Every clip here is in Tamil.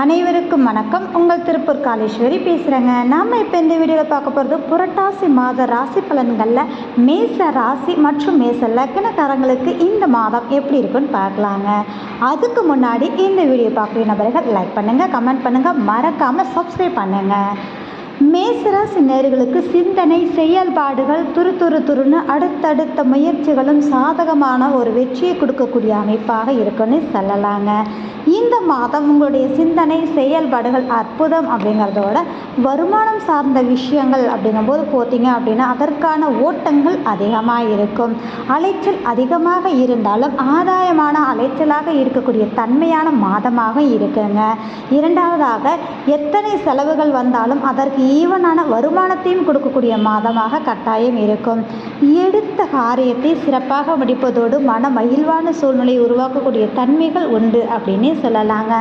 அனைவருக்கும் வணக்கம். உங்கள் திருப்பூர் காலேஸ்வரி பேசுகிறேங்க நாம் இப்போ இந்த வீடியோவில் பார்க்க போகிறது புரட்டாசி மாத ராசி பலன்களில் மேச ராசி மற்றும் மேச லக்னக்காரங்களுக்கு இந்த மாதம் எப்படி இருக்குன்னு பார்க்கலாங்க. அதுக்கு முன்னாடி இந்த வீடியோ பார்க்குற நபர்கள் லைக் பண்ணுங்கள் கமெண்ட் பண்ணுங்கள் மறக்காமல் சப்ஸ்கிரைப் பண்ணுங்கள் மேசராசி நேர்களுக்கு சிந்தனை செயல்பாடுகள் துரு துரு துருன்னு அடுத்தடுத்த முயற்சிகளும் சாதகமான ஒரு வெற்றியை கொடுக்கக்கூடிய அமைப்பாக இருக்குன்னு சொல்லலாங்க. இந்த மாதம் உங்களுடைய சிந்தனை செயல்பாடுகள் அற்புதம் அப்படிங்கிறதோட வருமானம் சார்ந்த விஷயங்கள் அப்படிங்கும்போது போத்தீங்க அப்படின்னா அதற்கான ஓட்டங்கள் அதிகமாக இருக்கும். அலைச்சல் அதிகமாக இருந்தாலும் ஆதாயமான அலைச்சலாக இருக்கக்கூடிய தன்மையான மாதமாக இருக்குங்க. இரண்டாவதாக எத்தனை செலவுகள் வந்தாலும் அதற்கு ஈவனான வருமானத்தையும் கொடுக்கக்கூடிய மாதமாக கட்டாயம் இருக்கும். எடுத்த காரியத்தை சிறப்பாக முடிப்பதோடு மன மகிழ்வான சூழ்நிலையை உருவாக்கக்கூடிய தன்மைகள் உண்டு அப்படின்னு சொல்லலாங்க.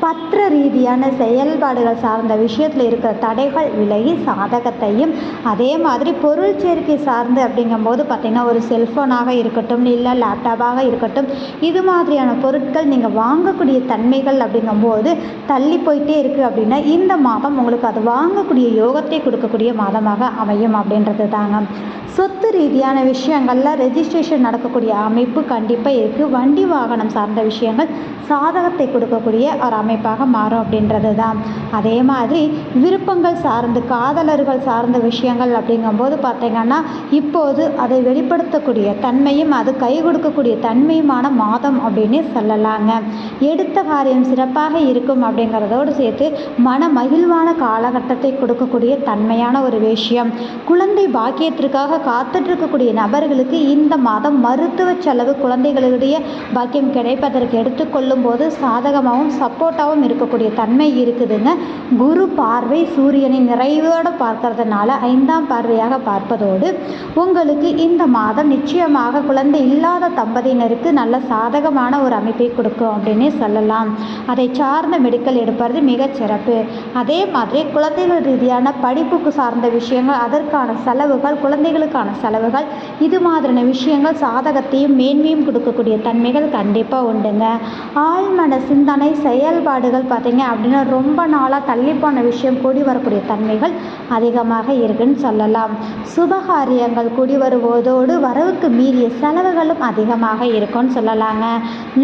பத்திர ரீதியான செயல்பாடுகள் சார்ந்த விஷயத்தில் இருக்கிற தடைகள் விலகி சாதகத்தையும் அதே மாதிரி பொருள் சேர்க்கை சார்ந்து அப்படிங்கும்போது பார்த்திங்கன்னா ஒரு செல்ஃபோனாக இருக்கட்டும் இல்லை லேப்டாப்பாக இருக்கட்டும் இது மாதிரியான பொருட்கள் நீங்கள் வாங்கக்கூடிய தன்மைகள் அப்படிங்கும்போது தள்ளி போயிட்டே இருக்குது அப்படின்னா இந்த மாதம் உங்களுக்கு அது வாங்கக்கூடிய யோகத்தை கொடுக்கக்கூடிய மாதமாக அமையும் அப்படின்றது தாங்க சொத்து ரீதியான விஷயங்களில் ரெஜிஸ்ட்ரேஷன் நடக்கக்கூடிய அமைப்பு கண்டிப்பாக இருக்குது வண்டி வாகனம் சார்ந்த விஷயங்கள் சாதகத்தை கொடுக்கக்கூடிய ஒரு அமைப்பாக மாறும் அப்படின்றது தான் அதே மாதிரி விருப்பங்கள் சார்ந்து காதலர்கள் சார்ந்த விஷயங்கள் அப்படிங்கும்போது பார்த்திங்கன்னா இப்போது அதை வெளிப்படுத்தக்கூடிய தன்மையும் அது கை கொடுக்கக்கூடிய தன்மையுமான மாதம் அப்படின்னு சொல்லலாங்க. எடுத்த காரியம் சிறப்பாக இருக்கும் அப்படிங்கிறதோடு சேர்த்து மன மகிழ்வான காலகட்டத்தை கொடுக்கக்கூடிய தன்மையான ஒரு விஷயம். குழந்தை பாக்கியத்திற்காக காத்துட்டு இருக்கக்கூடிய நபர்களுக்கு இந்த மாதம் மருத்துவ செலவு குழந்தைகளுடைய பாக்கியம் கிடைப்பதற்கு எடுத்துக்கொள்ளும் போது சாதகமாகவும் சப்போர்ட்டாகவும் இருக்கக்கூடிய தன்மை இருக்குதுங்க குரு பார்வை சூரியனை நிறைவோடு பார்க்கறதுனால ஐந்தாம் பார்வையாக பார்ப்பதோடு உங்களுக்கு இந்த மாதம் நிச்சயமாக குழந்தை இல்லாத தம்பதியினருக்கு நல்ல சாதகமான ஒரு அமைப்பை கொடுக்கும் அப்படின்னே சொல்லலாம். அதை சார்ந்த மெடிக்கல் எடுப்பது மிகச் சிறப்பு. அதே மாதிரி குழந்தைகள் ரீதியான படிப்புக்கு சார்ந்த விஷயங்கள் அதற்கான செலவுகள் குழந்தைகளுக்கான செலவு இருக்கிறவர்கள் இது மாதிரியான விஷயங்கள் சாதகத்தையும் மேன்மையும் கொடுக்கக்கூடிய தன்மைகள் கண்டிப்பாக உண்டுங்க. ஆழ்மன சிந்தனை செயல்பாடுகள் பார்த்தீங்க அப்படின்னா ரொம்ப நாளாக தள்ளிப்போன விஷயம் கூடி வரக்கூடிய தன்மைகள் அதிகமாக இருக்குன்னு சொல்லலாம். சுபகாரியங்கள் கூடி வருவதோடு வரவுக்கு மீறிய செலவுகளும் அதிகமாக இருக்கும்னு சொல்லலாங்க.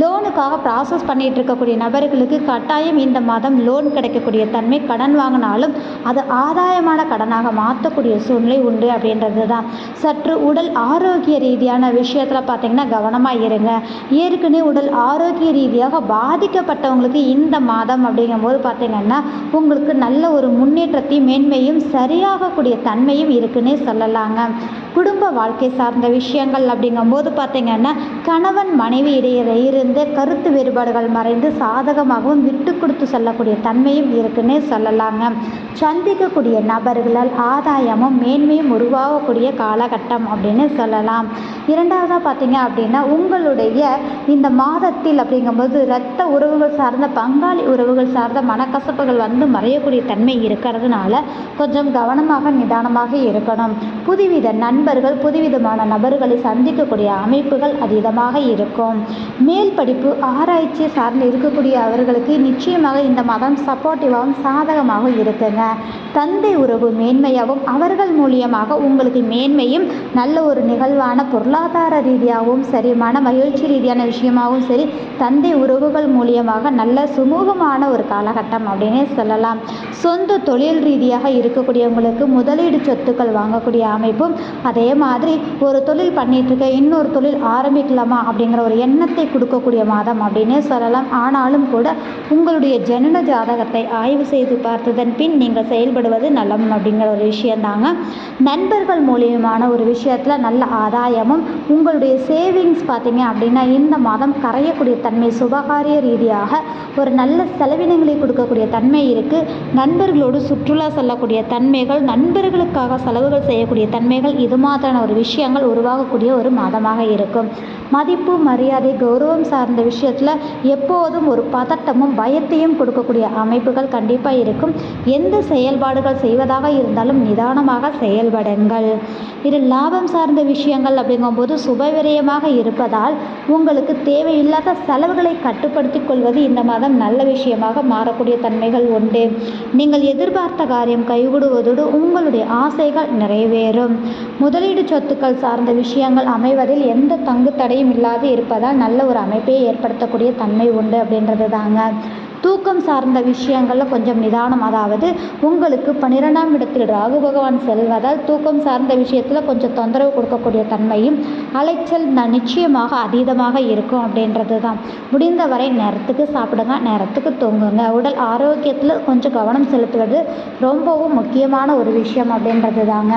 லோனுக்காக ப்ராசஸ் பண்ணிகிட்டு இருக்கக்கூடிய நபர்களுக்கு கட்டாயம் இந்த மாதம் லோன் கிடைக்கக்கூடிய தன்மை கடன் வாங்கினாலும் அது ஆதாயமான கடனாக மாற்றக்கூடிய சூழ்நிலை உண்டு அப்படின்றது தான் சற்று உடல் ஆரோக்கிய ரீதியான விஷயத்தில் பார்த்திங்கன்னா கவனமாக இருங்க. ஏற்கனவே உடல் ஆரோக்கிய ரீதியாக பாதிக்கப்பட்டவங்களுக்கு இந்த மாதம் அப்படிங்கும்போது பார்த்திங்கன்னா உங்களுக்கு நல்ல ஒரு முன்னேற்றத்தையும் மேன்மையும் சரியாகக்கூடிய தன்மையும் இருக்குன்னே சொல்லலாங்க. குடும்ப வாழ்க்கை சார்ந்த விஷயங்கள் அப்படிங்கும்போது பார்த்தீங்கன்னா கணவன் மனைவி இடையே இருந்து கருத்து வேறுபாடுகள் மறைந்து சாதகமாகவும் விட்டு கொடுத்து செல்லக்கூடிய தன்மையும் இருக்குன்னே சொல்லலாங்க. சந்திக்கக்கூடிய நபர்களால் ஆதாயமும் மேன்மையும் உருவாகக்கூடிய காலகட்டம் அப்படின்னு சொல்லலாம். இரண்டாவதாக பார்த்தீங்க அப்படின்னா உங்களுடைய இந்த மாதத்தில் அப்படிங்கும்போது இரத்த உறவுகள் சார்ந்த பங்காளி உறவுகள் சார்ந்த மனக்கசப்புகள் வந்து மறையக்கூடிய தன்மை இருக்கிறதுனால கொஞ்சம் கவனமாக நிதானமாக இருக்கணும். புதுவித நண்பர்கள் புதுவிதமான நபர்களை சந்திக்கக்கூடிய அமைப்புகள் அதீதமாக இருக்கும். மேல் படிப்பு ஆராய்ச்சி சார்ந்து இருக்கக்கூடிய அவர்களுக்கு நிச்சயமாக இந்த மாதம் சப்போர்ட்டிவாகவும் சாதகமாகவும் இருக்குங்க. தந்தை உறவு மேன்மையாகவும் அவர்கள் மூலியமாக உங்களுக்கு மேன்மையும் நல்ல ஒரு நிகழ்வான பொருளாதார ரீதியாகவும் சரி மன மகிழ்ச்சி ரீதியான விஷயமாகவும் சரி தந்தை உறவுகள் மூலியமாக நல்ல சுமூகமான ஒரு காலகட்டம் அப்படின்னே சொல்லலாம். சொந்த தொழில் ரீதியாக இருக்கக்கூடியவங்களுக்கு முதலீடு சொத்துக்கள் வாங்கக்கூடிய அமைப்பும் அதே மாதிரி ஒரு தொழில் பண்ணிகிட்ருக்க இருக்க இன்னொரு தொழில் ஆரம்பிக்கலாமா அப்படிங்கிற ஒரு எண்ணத்தை கொடுக்கக்கூடிய மாதம் அப்படின்னே சொல்லலாம். ஆனாலும் கூட உங்களுடைய ஜனன ஜாதகத்தை ஆய்வு செய்து பார்த்ததன் பின் நீங்கள் செயல்படுவது நலம் அப்படிங்கிற ஒரு விஷயந்தாங்க. நண்பர்கள் மூலியமான ஒரு விஷயத்தில் நல்ல ஆதாயமும் உங்களுடைய சேவிங்ஸ் பார்த்தீங்க அப்படின்னா இந்த மாதம் கரையக்கூடிய தன்மை சுபகாரிய ரீதியாக ஒரு நல்ல செலவினங்களை கொடுக்கக்கூடிய தன்மை இருக்குது நண்பர்களோடு சுற்றுலா செல்லக்கூடிய தன்மைகள் நண்பர்களுக்காக செலவுகள் செய்யக்கூடிய தன்மைகள் இது அது மாதிரியான ஒரு விஷயங்கள் உருவாகக்கூடிய ஒரு மாதமாக இருக்கும். மதிப்பு மரியாதை கௌரவம் சார்ந்த விஷயத்தில் எப்போதும் ஒரு பதட்டமும் பயத்தையும் கொடுக்கக்கூடிய அமைப்புகள் கண்டிப்பாக இருக்கும். எந்த செயல்பாடுகள் செய்வதாக இருந்தாலும் நிதானமாக செயல்படுங்கள். இது லாபம் சார்ந்த விஷயங்கள் அப்படிங்கும்போது சுபவிரயமாக இருப்பதால் உங்களுக்கு தேவையில்லாத செலவுகளை கட்டுப்படுத்தி கொள்வது இந்த மாதம் நல்ல விஷயமாக மாறக்கூடிய தன்மைகள் உண்டு. நீங்கள் எதிர்பார்த்த காரியம் கைவிடுவதோடு உங்களுடைய ஆசைகள் நிறைவேறும். முதலீடு சொத்துக்கள் சார்ந்த விஷயங்கள் அமைவதில் எந்த தங்கு தடையும் இல்லாது இருப்பதால் நல்ல ஒரு அமைப்பை ஏற்படுத்தக்கூடிய தன்மை உண்டு அப்படின்றது தாங்க. தூக்கம் சார்ந்த விஷயங்களில் கொஞ்சம் நிதானம் அதாவது உங்களுக்கு பன்னிரெண்டாம் இடத்தில் ராகு பகவான் செல்வதால் தூக்கம் சார்ந்த விஷயத்தில் கொஞ்சம் தொந்தரவு கொடுக்கக்கூடிய தன்மையும் அலைச்சல் நிச்சயமாக அதீதமாக இருக்கும் அப்படின்றது தான். முடிந்தவரை நேரத்துக்கு சாப்பிடுங்க நேரத்துக்கு தூங்குங்க. உடல் ஆரோக்கியத்தில் கொஞ்சம் கவனம் செலுத்துவது ரொம்பவும் முக்கியமான ஒரு விஷயம் அப்படின்றது தாங்க.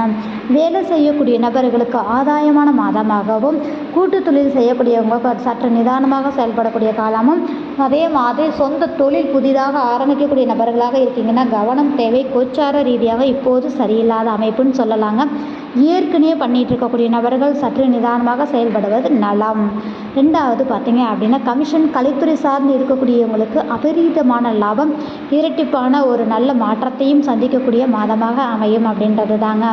வேலை செய்யக்கூடிய நபர்களுக்கு ஆதாயமான மாதமாகவும் கூட்டு தொழில் செய்யக்கூடியவங்க சற்று நிதானமாக செயல்படக்கூடிய காலமும் அதே மாதிரி சொந்த தொழில் புதிதாக ஆரம்பிக்கக்கூடிய நபர்களாக இருக்கீங்கன்னா கவனம் தேவை. கோச்சார ரீதியாக இப்போது சரியில்லாத அமைப்புன்னு சொல்லலாங்க. ஏற்கனவே பண்ணிகிட்டு இருக்கக்கூடிய நபர்கள் சற்று நிதானமாக செயல்படுவது நலம். ரெண்டாவது பார்த்தீங்க அப்படின்னா கமிஷன் கலைத்துறை சார்ந்து இருக்கக்கூடியவங்களுக்கு அபரீதமான லாபம் இரட்டிப்பான ஒரு நல்ல மாற்றத்தையும் சந்திக்கக்கூடிய மாதமாக அமையும் அப்படின்றது தாங்க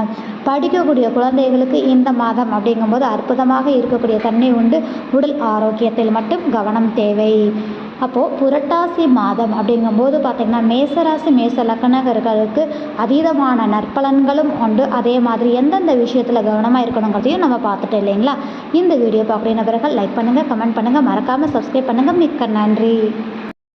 படிக்கக்கூடிய குழந்தைகளுக்கு இந்த மாதம் அப்படிங்கும்போது அற்புதமாக இருக்கக்கூடிய தன்மை உண்டு. உடல் ஆரோக்கியத்தில் மட்டும் கவனம் தேவை. அப்போது புரட்டாசி மாதம் அப்படிங்கும்போது பார்த்திங்கன்னா மேசராசி மேச லக்கணகர்களுக்கு அதீதமான நற்பலன்களும் உண்டு. அதே மாதிரி எந்தெந்த விஷயத்தில் கவனமாக இருக்கணுங்கிறதையும் நம்ம பார்த்துட்டோம் இல்லைங்களா? இந்த வீடியோ பார்க்குற நபர்கள் லைக் பண்ணுங்கள் கமெண்ட் பண்ணுங்கள் மறக்காமல் சப்ஸ்கிரைப் பண்ணுங்கள் மிக்க நன்றி.